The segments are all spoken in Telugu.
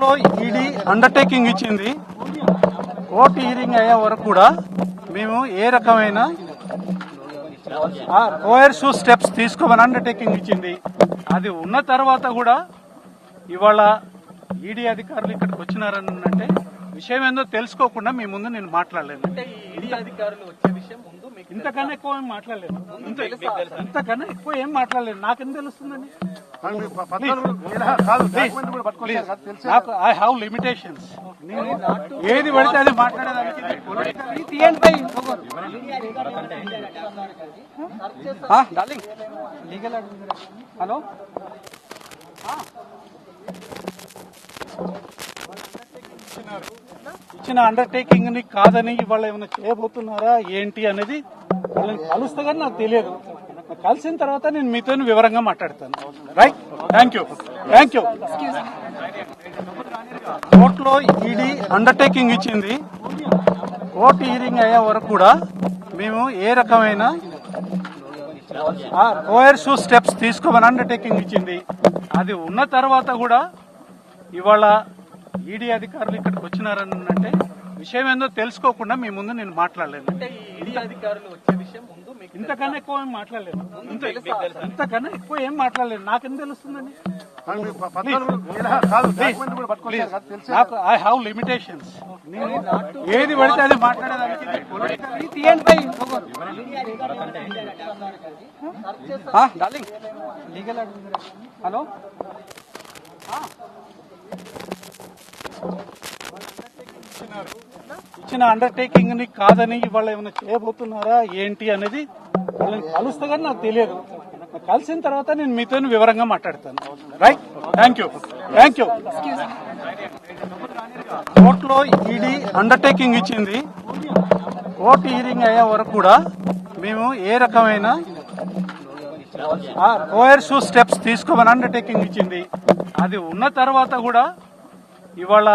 కోర్టులో ఈడీ అండర్టేకింగ్ ఇచ్చింది. కోర్టు హీరింగ్ అయ్యే వరకు కూడా మేము ఏ రకమైన కోయర్సు స్టెప్స్ తీసుకోమని అండర్టేకింగ్ ఇచ్చింది. అది ఉన్న తర్వాత కూడా ఇవాళ ఈడీ అధికారులు ఇక్కడికి వచ్చినారని అంటే విషయం ఏందో తెలుసుకోకుండా మీ ముందు నేను మాట్లాడలేను. అంటే ఈడీ అధికారులు వచ్చే విషయం ఇంతకన్నా ఎక్కువ ఏం మాట్లాడలేదు. ఇంతకన్నా ఎక్కువ ఏం మాట్లాడలేదు. నాకేం తెలుస్తుందండి? నాకు ఐ హావ్ లిమిటేషన్స్ ఏది పడితే అది మాట్లాడేదానికి తీయండి పై డార్లింగ్ లీగల్ హలో ఇచ్చిన అండర్టేకింగ్ని కాదని ఇవాళ ఏమైనా చేయబోతున్నారా ఏంటి అనేది వాళ్ళని కలుస్తా కానీ నాకు తెలియదు. కలిసిన తర్వాత నేను మీతో వివరంగా మాట్లాడతాను. Right thank you thank you కోర్టులో ఈడీ అండర్టేకింగ్ ఇచ్చింది. కోర్టు హీరింగ్ అయ్యే వరకు కూడా మేము ఏ రకమైన కోయర్సు స్టెప్స్ తీసుకోమని అండర్టేకింగ్ ఇచ్చింది. అది ఉన్న తర్వాత కూడా ఇవాళ ఈడీ అధికారులు ఇక్కడికి వచ్చినారని అంటే విషయం ఏందో తెలుసుకోకుండా మీ ముందు నేను మాట్లాడలేను. అంటే ఈ ఈడీ అధికారులు వచ్చే విషయం ముందు మీకు ఇంతకన్నా ఎక్కువ ఏం మాట్లాడలేదు. ఇంతకన్నా ఎక్కువ ఏం మాట్లాడలేదు. నాకేం తెలుస్తుందండి? నాకు ఐ హావ్ లిమిటేషన్స్ నేను ఏది పడితే అది మాట్లాడేదానికి పొలిటికల్ తీయండి పై డార్లింగ్ లీగల్ హలో ఇచ్చిన అండర్టేకింగ్ని కాదని ఇవాళ ఏమైనా చేయబోతున్నారా ఏంటి అనేది వాళ్ళని కలుస్తే కానీ నాకు తెలియదు. కలిసిన తర్వాత నేను మీతో వివరంగా మాట్లాడతాను. Right thank you thank you కోర్టులో ఈడీ అండర్టేకింగ్ ఇచ్చింది. కోర్టు హీరింగ్ అయ్యే వరకు కూడా మేము ఏ రకమైన కోయర్సు స్టెప్స్ తీసుకోమని అండర్టేకింగ్ ఇచ్చింది. అది ఉన్న తర్వాత కూడా ఇవాళ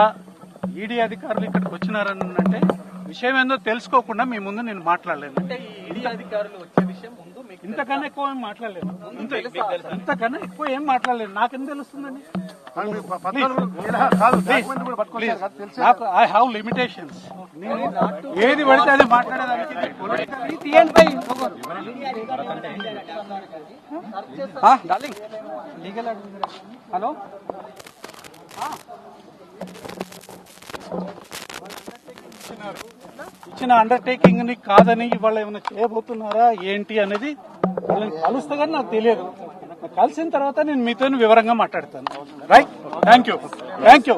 ఈడీ అధికారులు ఇక్కడికి వచ్చినారని అంటే విషయం ఏందో తెలుసుకోకుండా మీ ముందు నేను మాట్లాడలేను. విషయం ముందు మీకు ఇంతకన్నా ఎక్కువ ఏం మాట్లాడలేదు. ఇంతకన్నా ఎక్కువ ఏం మాట్లాడలేదు. నాకేం తెలుస్తుందండి? నాకు ఐ హావ్ లిమిటేషన్స్ నేను ఏది పడితే అది మాట్లాడేదానికి పొలిటికల్ తీయండి పై డార్లింగ్ లీగల్ హలో ఇచ్చిన అండర్టేకింగ్ని కాదని ఇవాళ ఏమైనా చేయబోతున్నారా ఏంటి అనేది వాళ్ళని కలుస్తా కానీ నాకు తెలియదు. కలిసిన తర్వాత నేను మీతో వివరంగా మాట్లాడతాను. Right thank you thank you